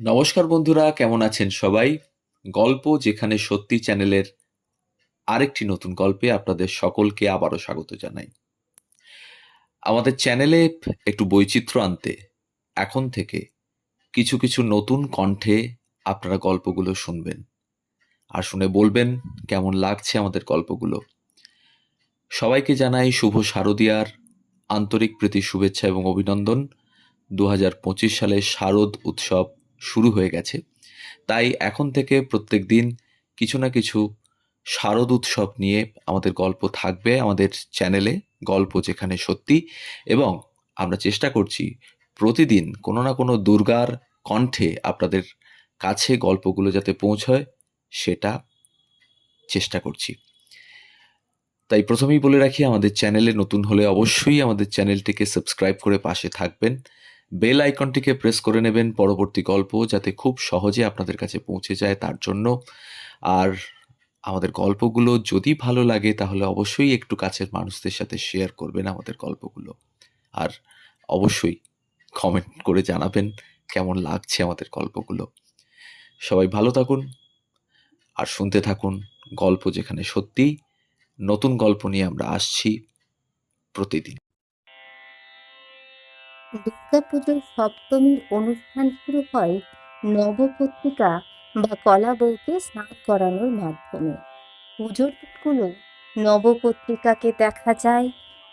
নমস্কার বন্ধুরা, কেমন আছেন সবাই? গল্প যেখানে সত্যি চ্যানেলের আরেকটি নতুন গল্পে আপনাদের সকলকে আবারও স্বাগত জানাই। আমাদের চ্যানেলে একটু বৈচিত্র্য আনতে এখন থেকে কিছু কিছু নতুন কণ্ঠে আপনারা গল্পগুলো শুনবেন আর শুনে বলবেন কেমন লাগছে আমাদের গল্পগুলো। সবাইকে জানাই শুভ শারদিয়ার আন্তরিক প্রীতি, শুভেচ্ছা এবং অভিনন্দন। দু হাজার পঁচিশ সালে শারদ উৎসব শুরু হয়ে গেছে। তাই এখন থেকে প্রত্যেক দিন কিছু না কিছু শারদ উৎসব নিয়ে আমাদের গল্প থাকবে আমাদের চ্যানেলে, গল্প যেখানে সত্যি এবং আমরা চেষ্টা করছি প্রতিদিন কোনো না কোনো দুর্গার কণ্ঠে আপনাদের কাছে গল্পগুলো যাতে পৌঁছয় সেটা চেষ্টা করছি। তাই প্রথমেই বলে রাখি, আমাদের চ্যানেলে নতুন হলে অবশ্যই আমাদের চ্যানেলটিকে সাবস্ক্রাইব করে পাশে থাকবেন। বেল আইকনটিকে প্রেস করে নেবেন পরবর্তী গল্প যাতে খুব সহজে আপনাদের কাছে পৌঁছে যায় তার জন্য। আর আমাদের গল্পগুলো যদি ভালো লাগে তাহলে অবশ্যই একটু কাছের মানুষদের সাথে শেয়ার করবেন আমাদের গল্পগুলো। আর অবশ্যই কমেন্ট করে জানাবেন কেমন লাগছে আমাদের গল্পগুলো। সবাই ভালো থাকুন আর শুনতে থাকুন গল্প যেখানে সত্যি নতুন গল্প নিয়ে আমরা আসছি প্রতিদিন। দুর্গাপুজোর সপ্তমীর অনুষ্ঠান শুরু হয় নবপত্রিকা বা কলা বউকে স্নান করানোর মাধ্যমে। পুজোর দিনগুলো নবপত্রিকাকে দেখা যায়,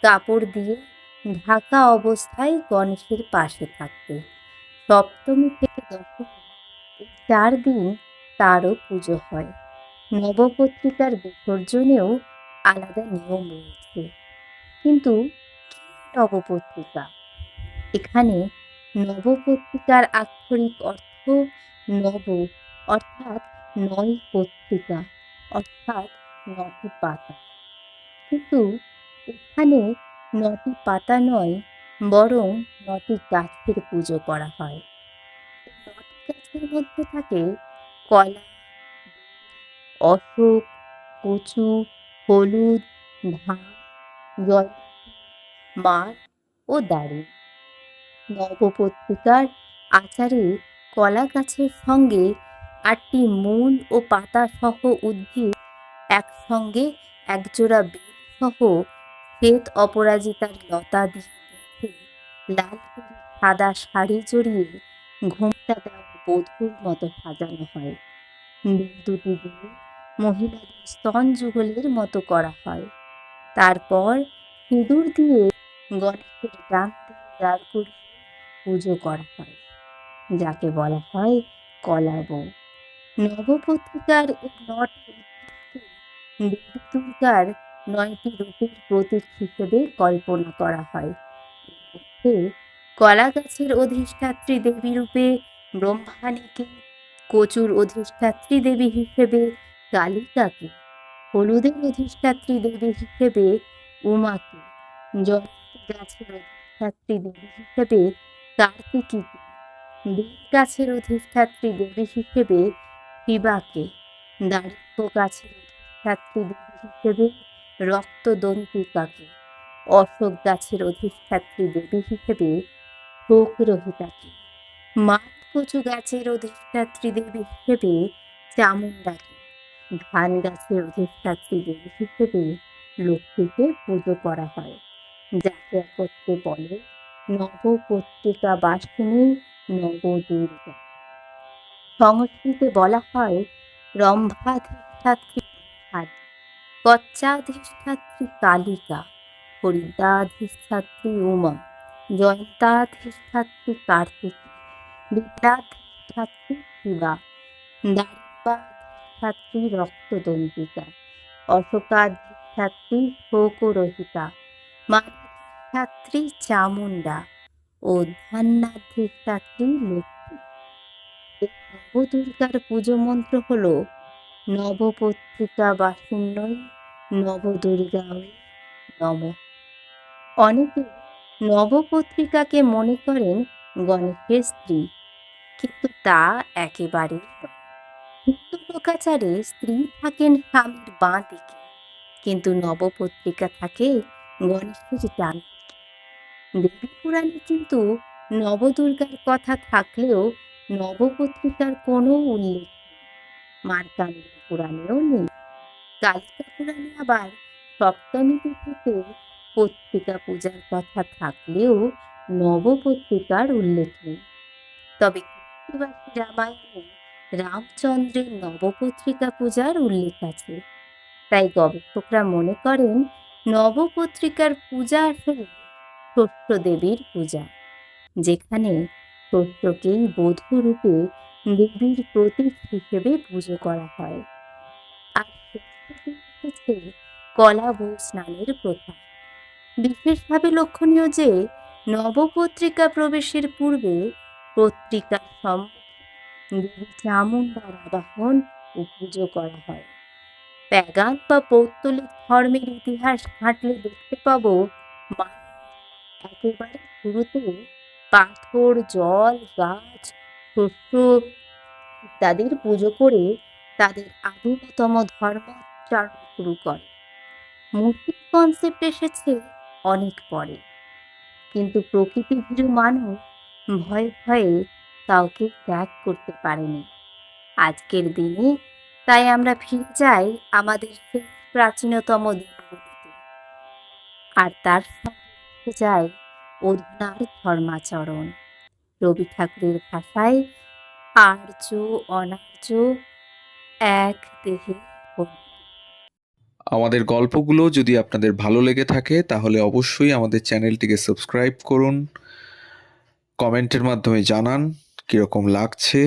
কাপড় দিয়ে ঢাকা অবস্থায় গণেশের পাশে থাকতে। সপ্তমী থেকে দশমী চার দিন তারও পুজো হয়। নবপত্রিকার বিসর্জনেও আলাদা নিয়ম রয়েছে। কিন্তু নবপত্রিকা? এখানে নবপত্রিকার আক্ষরিক অর্থ নব, অর্থাৎ নয় পত্রিকা, অর্থাৎ নটি পাতা। কিন্তু এখানে নটি পাতা নয়, বরং নটি গাছের পুজো করা হয়। নটি গাছের মধ্যে থাকে কলা, অশোক, কচু, হলুদ, ধান জল মাঠ ও দাড়ি। নবপত্রিকার আচারে কলা গাছের সঙ্গে আটটি মূল ও পাতা সহ উদ্ভিদ একসঙ্গে একজোড়া বেল সহ শ্বেত অপরাজিতার লতা দিয়ে লাল সাদা শাড়ি জড়িয়ে ঘোমটা দেওয়া বধূর মতো সাজানো হয়। বেল দুটি দিয়ে মহিলাদের স্তন যুগলের মতো করা হয়। তারপর সিঁদুর দিয়ে গণেশের ডান দিকে দাঁড় করিয়ে পুজো করা হয়। যাকে বলা হয় কলা বউ। নবপত্রিকার দেবী দুর্গার নয়টি রূপের প্রতীক হিসেবে কল্পনা করা হয়। কলা গাছের অধিষ্ঠাত্রী দেবী রূপে ব্রহ্মাণীকে কচুর অধিষ্ঠাত্রী দেবী হিসেবে, কালিকাকে হলুদের অধিষ্ঠাত্রী দেবী হিসেবে, উমাকে জয়ন্তী গাছের অধিষ্ঠাত্রী দেবী হিসেবে কার্তিকীকে বেল গাছের অধিষ্ঠাত্রী দেবী হিসেবে শিবাকে দারিদ্র গাছের অধিষ্ঠাত্রী দেবী হিসেবে, রক্তদন্তিকাকে অশোক গাছের অধিষ্ঠাত্রী দেবী হিসেবে শোকরহিতাকে মাঠ কচু গাছের অধিষ্ঠাত্রী দেবী হিসেবে, চামুণ্ডাকে ধান গাছের অধিষ্ঠাত্রী দেবী হিসেবে, লক্ষ্মীকে পুজো করা হয়। যাকে একত্রে বলে নবপত্রিকা বাসিনী নবদুর্গা। সংস্কৃতে বলা হয় রম্ভাধিষ্ঠাত্রী ব্রহ্মাণী কচ্চাধিষ্ঠাত্রী কালিকা হরিদ্রাধিষ্ঠাত্রী উমা, জয়ন্তাধিষ্ঠাত্রী কার্তিকী, বিদ্যাধিষ্ঠাত্রী শিবা দারিদ্রাধিষ্ঠাত্রী রক্তদন্তিকা অশোকাধিষ্ঠাত্রী শোকরহিতা মানাধিষ্ঠাত্রী চামুণ্ডা ও ধন্যাধিষ্ঠাত্রী লক্ষ্মী এই নবদুর্গার পুজো মন্ত্র হল, নবপত্রিকা বাসিন্নই নবদুর্গায় নম। অনেকে নবপত্রিকাকে মনে করেন গণেশের স্ত্রী, কিন্তু তা একেবারেই নয়। হিন্দু লোকাচারে স্ত্রী থাকেন স্বামীর বাঁ দিকে, কিন্তু নবপত্রিকা থাকে গণেশের ডান দেবী পুরাণে কিন্তু নবদুর্গার কথা থাকলেও নবপত্রিকার কোনো উল্লেখ নেই। মার্কাণ্ড পুরাণেও নেই। কালিকা পুরাণে আবার সপ্তমী তিথিতে পত্রিকা পূজার কথা থাকলেও নবপত্রিকার উল্লেখ নেই। তবে কৃত্তিবাসী রামায়ণে রামচন্দ্রের নবপত্রিকা পূজার উল্লেখ আছে। তাই গবেষকরা মনে করেন, নবপত্রিকার পূজা আসলে শস্য দেবীর পূজা, যেখানে শস্যকেই বধূ রূপে দেবীর প্রতীক হিসেবে পুজো করা হয়। আর এসেছে কলা বউ স্নানের প্রথা। বিশেষভাবে লক্ষণীয় যে নবপত্রিকা প্রবেশের পূর্বে পত্রিকার সম্মুখে দেবী চামুণ্ডার আবাহন ও পুজো করা হয়। প্যাগান বা পৌত্তলিক ধর্মের ইতিহাস ঘাঁটলে দেখতে পাবো মানুষ একেবারে শুরুতে পাথর, জল, গাছ, শস্য ইত্যাদির পুজো করে তাদের আদিমতম ধর্মোচ্চারণ শুরু করে। মূর্তির কনসেপ্ট এসেছে অনেক পরে। কিন্তু প্রকৃতি ভীরু মানুষ ভয়ে ভয়ে কাউকে ত্যাগ করতে পারেনি। আজকের দিনে তাই আমরা ফিরে যাই আমাদের সেই প্রাচীনতম দিনগুলিতে আর তার উঠে যায় অধুনার ধর্মাচরণ। রবি ঠাকুরের ভাষায়, আর্য অনার্য এক দেহে আমাদের গল্পগুলো যদি আপনাদের ভালো লেগে থাকে, তাহলে অবশ্যই আমাদের চ্যানেলটিকে সাবস্ক্রাইব করুন, কমেন্টের মাধ্যমে জানান কীরকম লাগছে,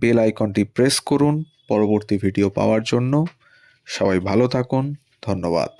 বেল আইকনটি প্রেস করুন পরবর্তী ভিডিও পাওয়ার জন্য। সবাই ভালো থাকুন, ধন্যবাদ।